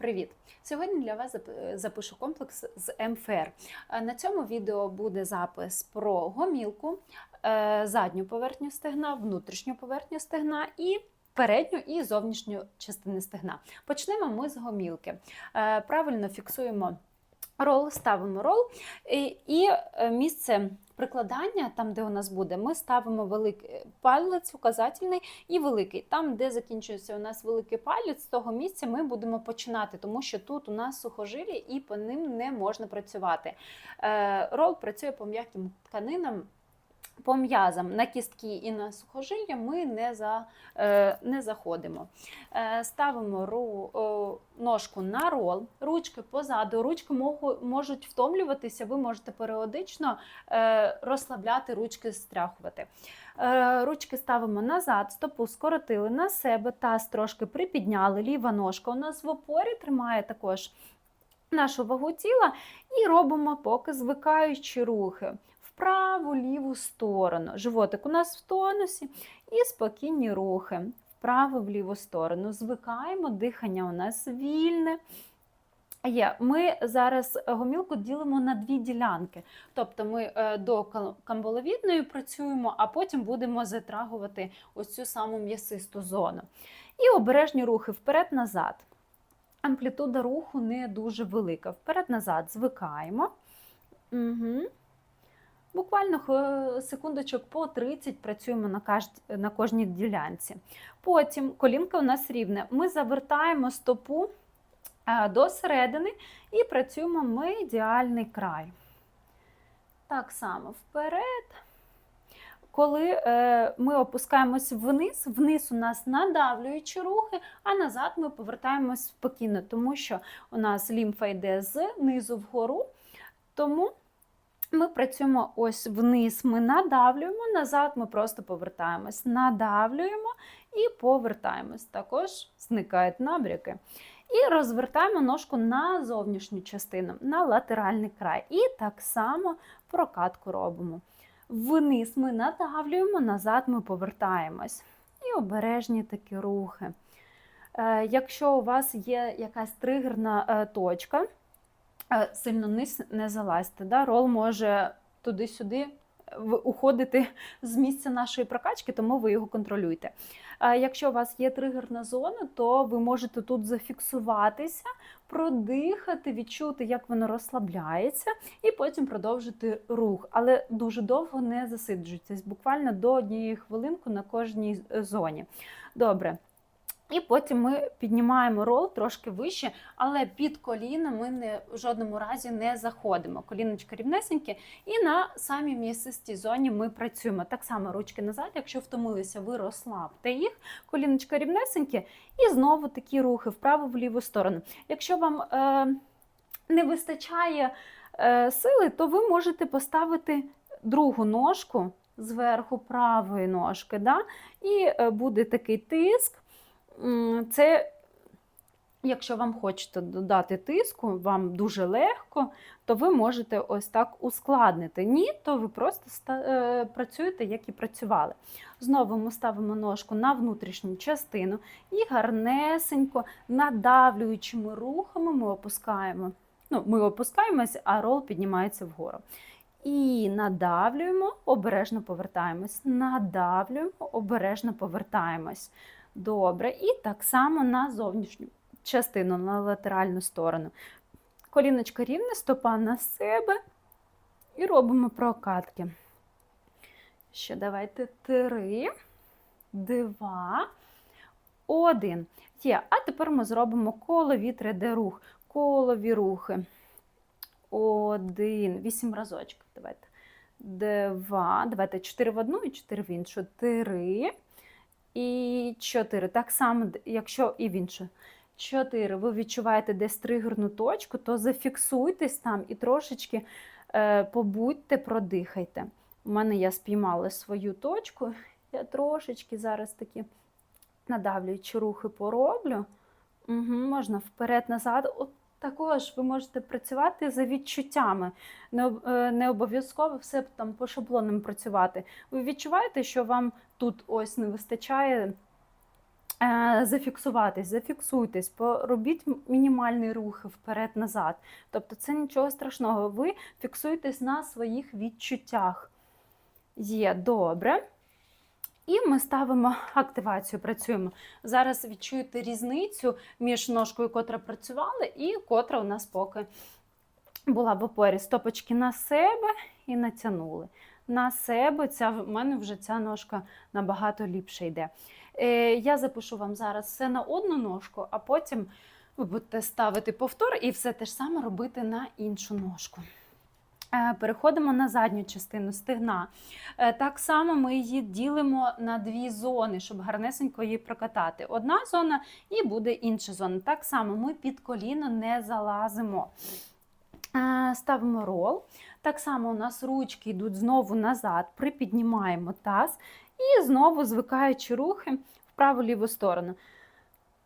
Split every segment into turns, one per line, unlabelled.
Привіт! Сьогодні для вас запишу комплекс з МФР. Е, На цьому відео буде запис про гомілку, е, задню поверхню стегна, внутрішню поверхню стегна і передню і зовнішню частини стегна. Почнемо ми з гомілки. Е, Правильно фіксуємо рол, ставимо рол і, е, місце прикладання, там, де у нас буде, ми ставимо великий палець, указательний і великий. Там, де закінчується у нас великий палець, з того місця ми будемо починати, тому що тут у нас сухожилі і по ним не можна працювати. Е, Рол працює по м'яким тканинам. По м'язам на кістки і на сухожилля ми не за, е, не заходимо. Е, ставимо ру, ножку на рол, ручки позаду. Ручки можуть втомлюватися, ви можете періодично е, розслабляти ручки, стряхувати. Ручки ставимо назад, стопу скоротили на себе, таз трошки припідняли, ліва ножка у нас в опорі тримає також нашу вагу тіла і робимо поки звикаючі рухи праву ліву сторону. Животик у нас в тонусі і спокійні рухи вправо в ліву сторону. Звикаємо, дихання у нас вільне. Ми зараз гомілку ділимо на дві ділянки. Тобто ми е, до кам- камбаловідної працюємо, а потім будемо затрагувати ось цю саму м'ясисту зону. І обережні рухи вперед-назад. Амплітуда руху не дуже велика. Вперед-назад звикаємо. Угу. Буквально секундочок по 30 працюємо на, каж- на кожній ділянці. Потім колінка у нас рівне. Ми завертаємо стопу е, до середини і працюємо медіальний край. Так само вперед. Коли е, ми опускаємось вниз, вниз у нас надавлюючі рухи, а назад ми повертаємось спокійно, тому що у нас лімфа йде з низу вгору. Тому ми працюємо ось вниз, ми надавлюємо, назад ми просто повертаємось, надавлюємо і повертаємось. Також зникають набряки. І розвертаємо ножку на зовнішню частину, на латеральний край. І так само прокатку робимо. Вниз ми надавлюємо, назад ми повертаємось. І обережні такі рухи. Е, Якщо у вас є якась тригерна е, точка, сильно низ не залазьте. Да? Рол може туди-сюди уходити з місця нашої прокачки, тому ви його контролюйте. Е, Якщо у вас є тригерна зона, то ви можете тут зафіксуватися, продихати, відчути, як воно розслабляється, і потім продовжити рух. Але дуже довго не засиджуйтесь, буквально до однієї хвилинки на кожній е, зоні. Добре. І потім ми піднімаємо рол трошки вище, але під коліна ми не, в жодному разі не заходимо. Коліночка рівнесеньке, і на самій м'ясистій зоні ми працюємо. Так само ручки назад, якщо втомилися, ви розслабте їх, коліночка рівнесеньке, і знову такі рухи вправо в ліву сторону. Якщо вам е, не вистачає е, сили, то ви можете поставити другу ножку зверху правої ножки, да? і е, буде такий тиск. Це, якщо вам хочете додати тиску, вам дуже легко, то ви можете ось так ускладнити. Ні, то ви просто е, працюєте, як і працювали. Знову ми ставимо ножку на внутрішню частину і гарнесенько, надавлюючими рухами ми опускаємо. Ну, ми опускаємось, а рол піднімається вгору. І надавлюємо, обережно повертаємось. Надавлюємо, обережно повертаємось. Добре. І так само на зовнішню частину, на латеральну сторону. Коліночка рівне, стопа на себе. І робимо прокатки. Ще давайте три, два, один. Є. А тепер ми зробимо колові 3D-рух. Колові рухи. Один. Вісім разочків. Давайте. Два. Давайте чотири в одну і чотири в іншу. Три. І чотири. Так само, якщо і в іншу. Чотири. Ви відчуваєте десь тригерну точку, то зафіксуйтесь там і трошечки е, побудьте, продихайте. У мене я спіймала свою точку. Я трошечки зараз такі надавлюючі рухи пороблю. Угу, можна вперед-назад. От також ви можете працювати за відчуттями. Не, е, обов'язково все там по шаблонам працювати. Ви відчуваєте, що вам тут ось не вистачає е, зафіксуватись, зафіксуйтесь, поробіть мінімальні рухи вперед-назад. Тобто це нічого страшного. Ви фіксуєтесь на своїх відчуттях. Є добре. І ми ставимо активацію, працюємо. Зараз відчуєте різницю між ножкою, котра працювала, і котра у нас поки була в опорі. Стопочки на себе і натягнули. На себе ця, в мене вже ця ножка набагато ліпше йде. Е, я запишу вам зараз все на одну ножку, а потім ви будете ставити повтор і все те ж саме робити на іншу ножку. Е, Переходимо на задню частину стегна. Е, Так само ми її ділимо на дві зони, щоб гарнесенько її прокатати. Одна зона і буде інша зона. Так само ми під коліно не залазимо. Е, Ставимо рол. Так само у нас ручки йдуть знову назад, припіднімаємо таз і знову звикаючи рухи в праву-ліву сторону.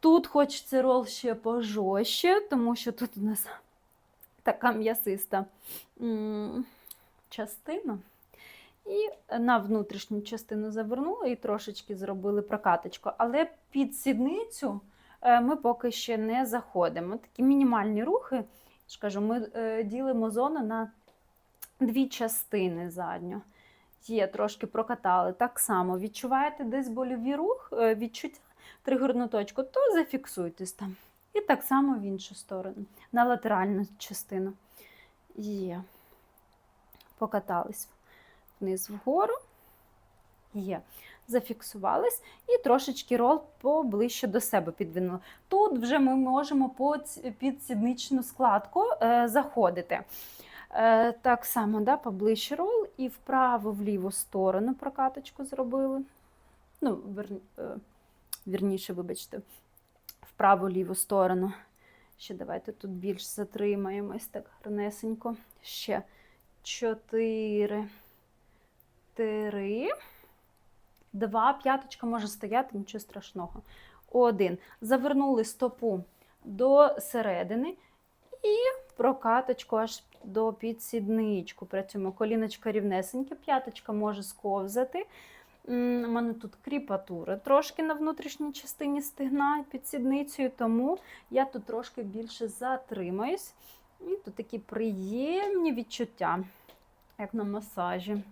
Тут хочеться рол ще пожорстче, тому що тут у нас така м'ясиста частина. І на внутрішню частину завернули і трошечки зробили прокаточку. Але під сідницю е, ми поки ще не заходимо. Такі мінімальні рухи. Я ж кажу, ми е, ділимо зону на дві частини задню. Є, трошки прокатали. Так само відчуваєте десь больові рух, е, відчуття тригерну точку, то зафіксуйтесь там. І так само в іншу сторону, на латеральну частину. Є. Покатались вниз вгору. Є. Зафіксувались і трошечки рол поближче до себе підвинули. Тут вже ми можемо під сідничну складку е, заходити. Е, так само, да, поближче рол і вправо в ліву сторону прокаточку зробили. Ну, вер, е, вірніше, вибачте, вправо ліву сторону. Ще давайте тут більш затримаємось так гарнесенько. Ще чотири, три, два. П'яточка може стояти, нічого страшного. Один. Завернули стопу до середини і прокаточку аж до підсідничку. Працюємо коліночка рівнесеньке, п'яточка може сковзати. У мене тут кріпатура трошки на внутрішній частині стегна під сідницею, тому я тут трошки більше затримаюсь. І тут такі приємні відчуття, як на масажі.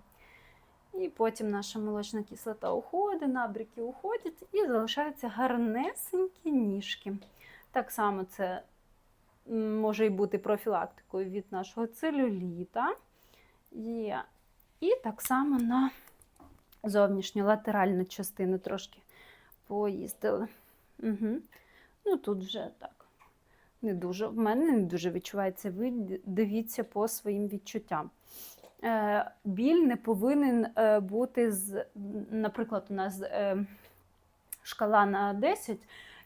І потім наша молочна кислота уходить, набріки уходять і залишаються гарнесенькі ніжки. Так само це може і бути профілактикою від нашого целюліта. Є. І так само на зовнішню латеральну частину трошки поїздили. Угу. Ну тут вже так. Не дуже, в мене не дуже відчувається. Ви дивіться по своїм відчуттям. Е, біль не повинен е, бути з, наприклад, у нас е, шкала на 10,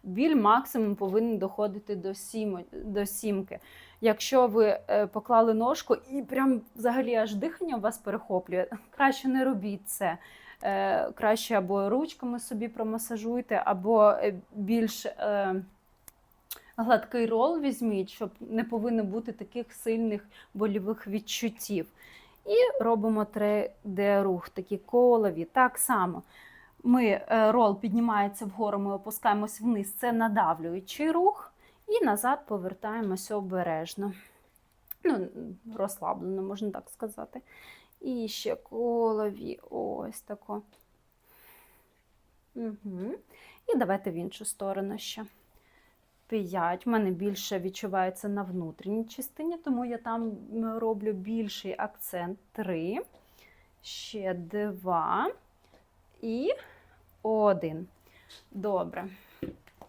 біль максимум повинен доходити до, сімо, до сімки. Якщо ви поклали ножку і прям взагалі аж дихання у вас перехоплює, краще не робіть це. Е, краще або ручками собі промасажуйте, або е, більш е, гладкий рол візьміть, щоб не повинно бути таких сильних больових відчуттів. І робимо 3D-рух, такі колові. Так само ми, рол піднімається вгору, ми опускаємось вниз, це надавлюючий рух, і назад повертаємося обережно. Ну, розслаблено, можна так сказати. І ще колові, ось тако. Угу. І давайте в іншу сторону ще. 5. У мене більше відчувається на внутрішній частині, тому я там роблю більший акцент. 3. Ще 2. І 1. Добре.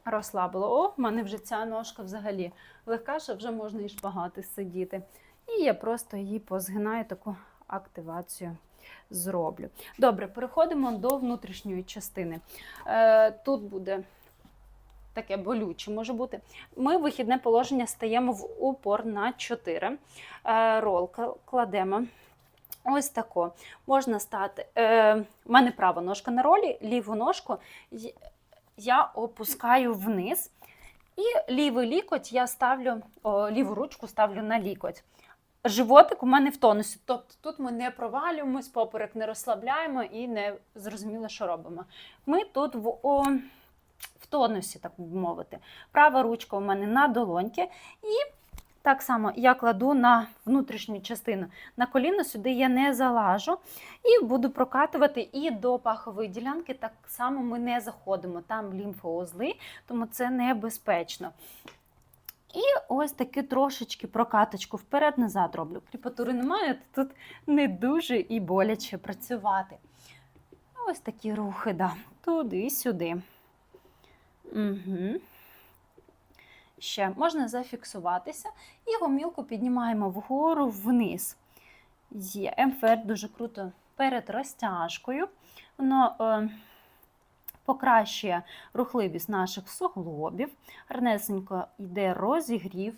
Розслабило. О, в мене вже ця ножка взагалі легка, що вже можна і шпагати сидіти. І я просто її позгинаю, таку активацію зроблю. Добре, переходимо до внутрішньої частини. Е, тут буде таке болюче може бути. Ми вихідне положення стаємо в упор на 4. Е, рол кладемо. Ось тако. Можна стати. Е, у мене права ножка на ролі, ліву ножку я опускаю вниз. І лівий лікоть я ставлю, о, ліву ручку ставлю на лікоть. Животик у мене в тонусі. Тобто тут ми не провалюємось, поперек не розслабляємо і не зрозуміло, що робимо. Ми тут в, о, в тонусі, так би мовити. Права ручка у мене на долоньки. І так само я кладу на внутрішню частину. На коліно сюди я не залажу. І буду прокатувати і до пахової ділянки так само ми не заходимо. Там лімфоузли, тому це небезпечно. І ось таки трошечки прокаточку вперед-назад роблю. Кріпатури немає, то тут не дуже і боляче працювати. Ось такі рухи, да. туди-сюди. Угу. Ще можна зафіксуватися і гомілку піднімаємо вгору вниз. Є МФР дуже круто перед розтяжкою. Воно е, покращує рухливість наших суглобів, гарнесенько йде розігрів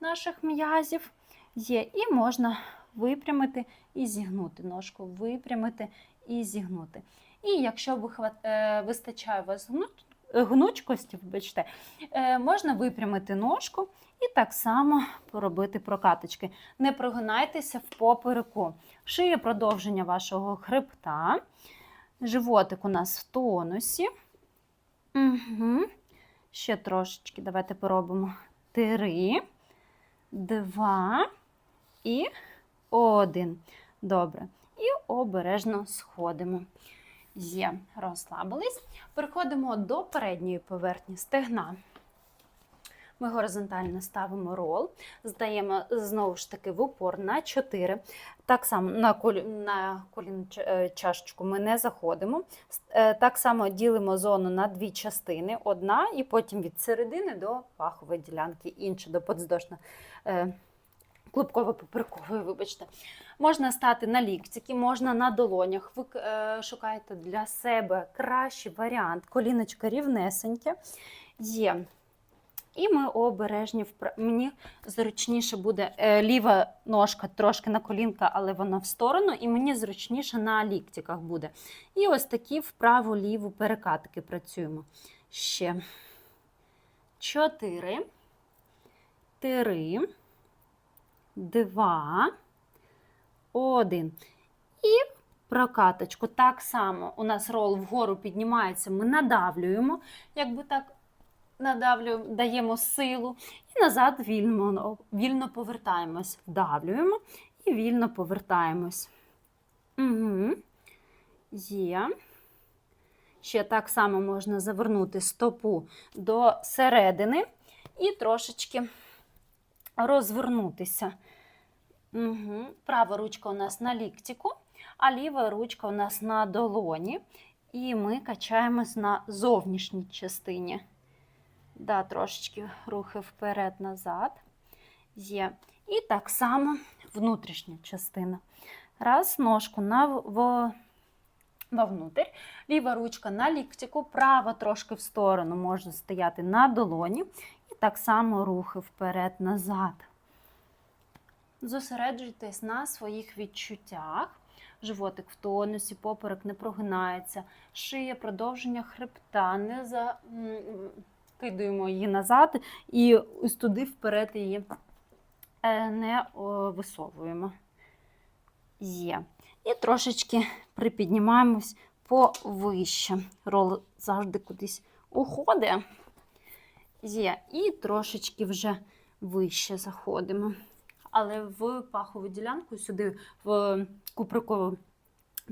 наших м'язів. Є, і можна випрямити і зігнути ножку, випрямити і зігнути. І якщо е, вистачає у вас гнучкості, вибачте, е, можна випрямити ножку і так само поробити прокаточки. Не прогинайтеся в попереку. Шиє продовження вашого хребта. Животик у нас в тонусі. Угу. Ще трошечки. Давайте поробимо. Три, два і один. Добре. І обережно сходимо. Є, розслабились. Переходимо до передньої поверхні стегна. Ми горизонтально ставимо рол, здаємо знову ж таки в упор на 4. Так само на, колі, на колін е, чашечку ми не заходимо. Е, Так само ділимо зону на дві частини: одна, і потім від середини до пахової ділянки, інша до подздошна. е, Клубково-поперекової, вибачте. Можна стати на ліктики, можна на долонях. Ви шукаєте для себе кращий варіант. Коліночка рівнесеньке є. І ми обережні впра- Мені зручніше буде е, ліва ножка трошки на колінка, але вона в сторону, і мені зручніше на ліктиках буде. І ось такі вправо-ліву перекатки працюємо. Ще чотири, три, два, один. І прокаточку. Так само у нас рол вгору піднімається, ми надавлюємо, якби так надавлюємо, даємо силу і назад вільно, вільно повертаємось. Вдавлюємо і вільно повертаємось. Угу. Є. Ще так само можна завернути стопу до середини і трошечки розвернутися. Угу. Права ручка у нас на ліктику, а ліва ручка у нас на долоні. І ми качаємось на зовнішній частині. Да, трошечки рухи вперед-назад. Є. І так само внутрішня частина. Раз, ножку на, в, вовнутрь, ліва ручка на ліктику, права трошки в сторону може стояти на долоні. І так само рухи вперед-назад. Зосереджуйтесь на своїх відчуттях. Животик в тонусі, поперек не прогинається, шия, продовження хребта, не за... м, кидаємо її назад і ось туди вперед її е, не висовуємо. Є. І трошечки припіднімаємось повище. Рол завжди кудись уходить. Є. І трошечки вже вище заходимо. Але в пахову ділянку сюди в куприкову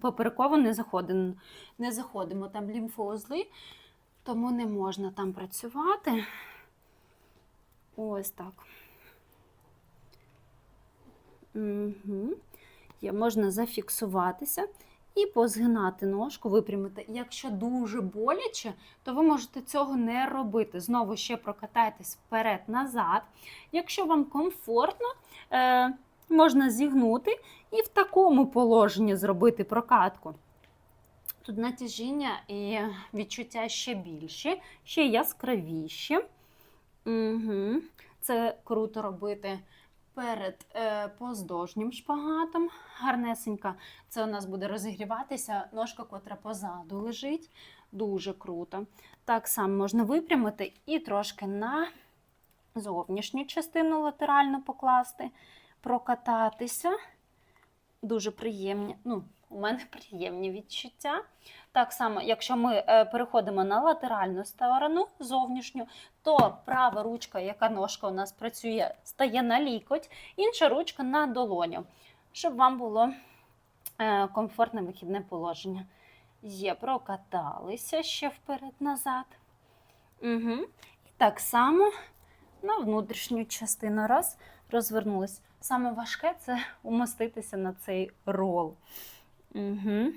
поперекову не заходимо. Не заходимо. Там лімфоузли, тому не можна там працювати. Ось так. Угу. Є, можна зафіксуватися і позгинати ножку, випрямити. Якщо дуже боляче, то ви можете цього не робити. Знову ще прокатайтесь вперед-назад. Якщо вам комфортно, е, можна зігнути і в такому положенні зробити прокатку. Тут натяжіння і відчуття ще більші, ще яскравіші. Угу. Це круто робити перед е, поздовжнім шпагатом. Гарнесенька. Це у нас буде розігріватися ножка, котра позаду лежить. Дуже круто. Так само можна випрямити і трошки на зовнішню частину латерально покласти, прокататися. Дуже приємні. Ну, у мене приємні відчуття. Так само, якщо ми е, переходимо на латеральну сторону зовнішню, то права ручка, яка ножка у нас працює, стає на лікоть, інша ручка на долоню, щоб вам було е, комфортне вихідне положення. Є, прокаталися ще вперед-назад. Угу. І так само на внутрішню частину. Раз, розвернулись. Саме важке це умоститися на цей рол. Угу.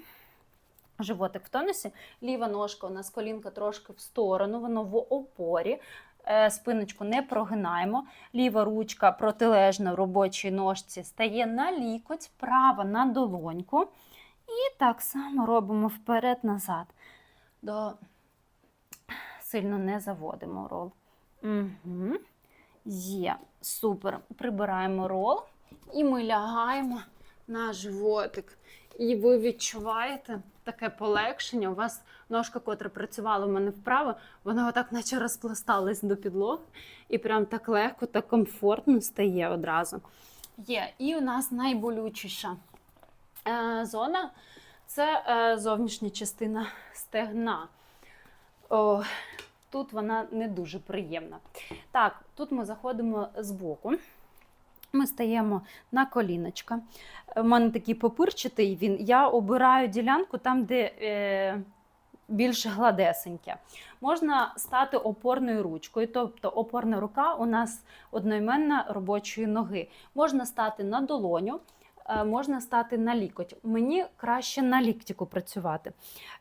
Животик в тонусі. Ліва ножка у нас колінка трошки в сторону, воно в опорі. Е, Спиночку не прогинаємо. Ліва ручка протилежна робочій ножці стає на лікоть, права на долоньку. І так само робимо вперед-назад. До... Сильно не заводимо рол. Угу. Є. Супер. Прибираємо рол і ми лягаємо на животик. І ви відчуваєте таке полегшення. У вас ножка, котра працювала у мене вправо, вона отак наче розпласталась до підлоги. І прям так легко, так комфортно стає одразу. Є. І у нас найболючіша е, зона це е, зовнішня частина стегна. О, тут вона не дуже приємна. Так, тут ми заходимо з боку. Ми стаємо на коліночка. У мене такий попирчатий він. Я обираю ділянку там, де е, більш гладесеньке. Можна стати опорною ручкою, тобто опорна рука у нас одноіменна робочої ноги. Можна стати на долоню, е, можна стати на лікоть. Мені краще на ліктику працювати.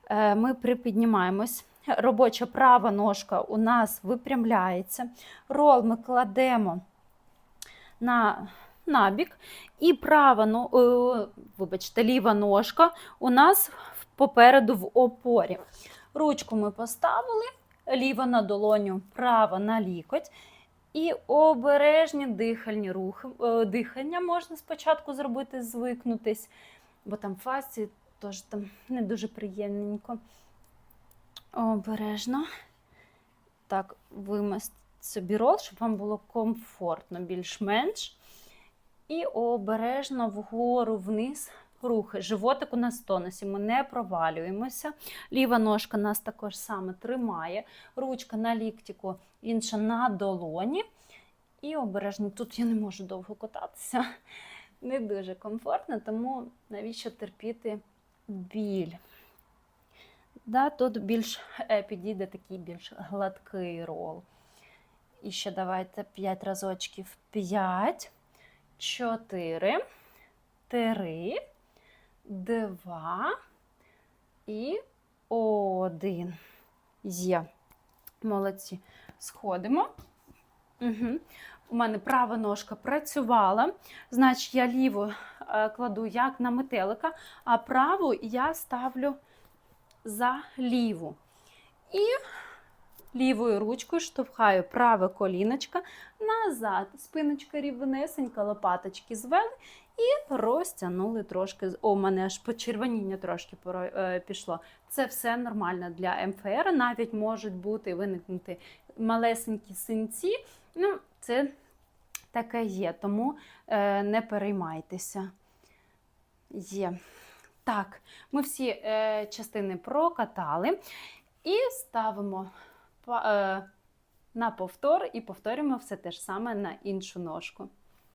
Е, ми припіднімаємось. Робоча права ножка у нас випрямляється. Рол ми кладемо на набік, і права, ну, вибачте, ліва ножка у нас попереду в опорі. Ручку ми поставили, ліва на долоню, права на лікоть. І обережні дихальні рухи. Е, Дихання можна спочатку зробити, звикнутись, бо там фасі теж там не дуже приємненько. Обережно. Так, вимость собі рол, щоб вам було комфортно, більш-менш. І обережно вгору вниз рухи. Животик у нас тонусі, ми не провалюємося. Ліва ножка нас також саме тримає. Ручка на ліктику, інша на долоні. І обережно. Тут я не можу довго кататися. Не дуже комфортно, тому навіщо терпіти біль? Да, Тут більш е, підійде такий більш гладкий рол. І ще давайте 5 разочків. 5, 4, 3, 2 і 1. Є. Молодці. Сходимо. Угу. У мене права ножка працювала, значить, я ліву е, кладу як на метелика, а праву я ставлю за ліву. І лівою ручкою штовхаю праве коліночка назад. Спиночка рівнесенька, лопаточки звели і розтягнули трошки. О, у мене аж почервоніння трошки е, пішло. Це все нормально для МФР. Навіть можуть бути виникнути малесенькі синці. Ну, це таке є, тому е, не переймайтеся. Є. Так, ми всі е, частини прокатали і ставимо на повтор і повторюємо все те ж саме на іншу ножку.